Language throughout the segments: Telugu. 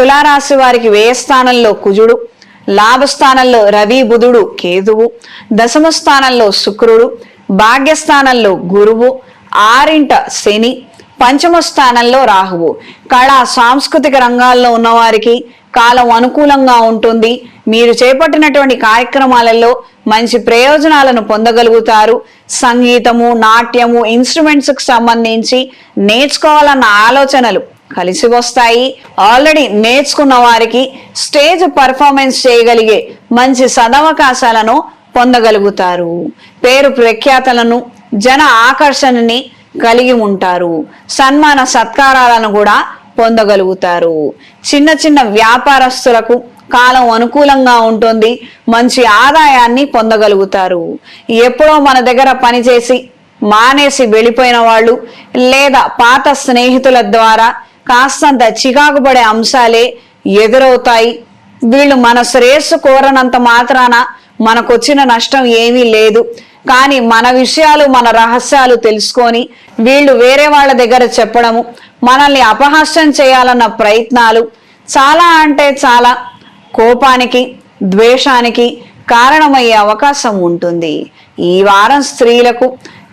తులారాశి వారికి వ్యయ స్థానంలో కుజుడు లాభస్థానంలో రవి బుధుడు కేతువు దశమ స్థానంలో శుక్రుడు భాగ్యస్థానంలో గురువు ఆరింట శని పంచమ స్థానంలో రాహువు. కళా సాంస్కృతిక రంగాల్లో ఉన్నవారికి కాలం అనుకూలంగా ఉంటుంది. మీరు చేపట్టినటువంటి కార్యక్రమాలలో మంచి ప్రయోజనాలను పొందగలుగుతారు. సంగీతము నాట్యము ఇన్స్ట్రుమెంట్స్కు సంబంధించి నేర్చుకోవాలన్న ఆలోచనలు కలిసి వస్తాయి. ఆల్రెడీ నేర్చుకున్న వారికి స్టేజ్ పర్ఫార్మెన్స్ చేయగలిగే మంచి సదవకాశాలను పొందగలుగుతారు. పేరు ప్రఖ్యాతలను జన ఆకర్షణని కలిగి ఉంటారు. సన్మాన సత్కారాలను కూడా పొందగలుగుతారు. చిన్న చిన్న వ్యాపారస్తులకు కాలం అనుకూలంగా ఉంటుంది. మంచి ఆదాయాన్ని పొందగలుగుతారు. ఎప్పుడో మన దగ్గర పనిచేసి మానేసి వెళ్ళిపోయిన వాళ్ళు లేదా పాత స్నేహితుల ద్వారా కాస్తంత చికాకు పడే అంశాలే ఎదురవుతాయి. వీళ్ళు మన శ్రేయస్సు కోరనంత మాత్రాన మనకొచ్చిన నష్టం ఏమీ లేదు. కానీ మన విషయాలు మన రహస్యాలు తెలుసుకొని వీళ్ళు వేరే వాళ్ళ దగ్గర చెప్పడము మనల్ని అపహాస్యం చేయాలన్న ప్రయత్నాలు చాలా అంటే చాలా కోపానికి ద్వేషానికి కారణమయ్యే అవకాశం ఉంటుంది. ఈ వారం స్త్రీలకు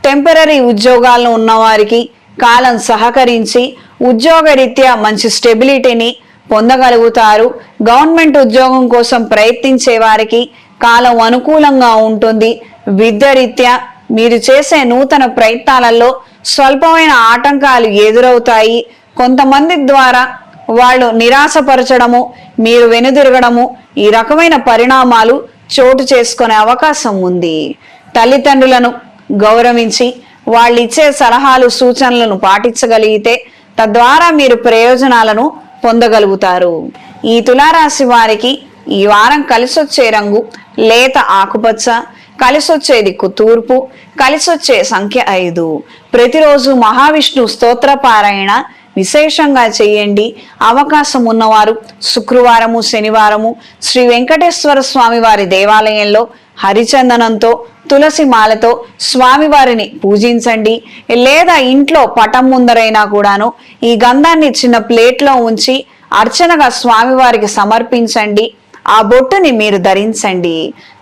టెంపరీ ఉద్యోగాల్లో ఉన్నవారికి కాలం సహకరించి ఉద్యోగరీత్యా మంచి స్టెబిలిటీని పొందగలుగుతారు. గవర్నమెంట్ ఉద్యోగం కోసం ప్రయత్నించే వారికి కాలం అనుకూలంగా ఉంటుంది. విద్యరీత్యా మీరు చేసే నూతన ప్రయత్నాలలో స్వల్పమైన ఆటంకాలు ఎదురవుతాయి. కొంతమంది ద్వారా వాళ్ళు నిరాశపరచడము మీరు వెనుదిరగడము ఈ రకమైన పరిణామాలు చోటు చేసుకునే అవకాశం ఉంది. తల్లిదండ్రులను గౌరవించి వాళ్ళు ఇచ్చే సలహాలు సూచనలను పాటించగలిగితే తద్వారా మీరు ప్రయోజనాలను పొందగలుగుతారు. ఈ తులారాశి వారికి ఈ వారం కలిసొచ్చే రంగు లేత ఆకుపచ్చ కలిసొచ్చే దిక్కు తూర్పు కలిసొచ్చే సంఖ్య ఐదు. ప్రతిరోజు మహావిష్ణు స్తోత్ర పారాయణ విశేషంగా చేయండి. అవకాశం ఉన్నవారు శుక్రవారము శనివారము శ్రీ వెంకటేశ్వర స్వామి వారి దేవాలయంలో హరిచందనంతో తులసి మాలతో స్వామివారిని పూజించండి. లేదా ఇంట్లో పటం ముందరైనా కూడాను ఈ గంధాన్ని చిన్న ప్లేట్లో ఉంచి అర్చనగా స్వామివారికి సమర్పించండి. ఆ బొట్టుని మీరు ధరించండి.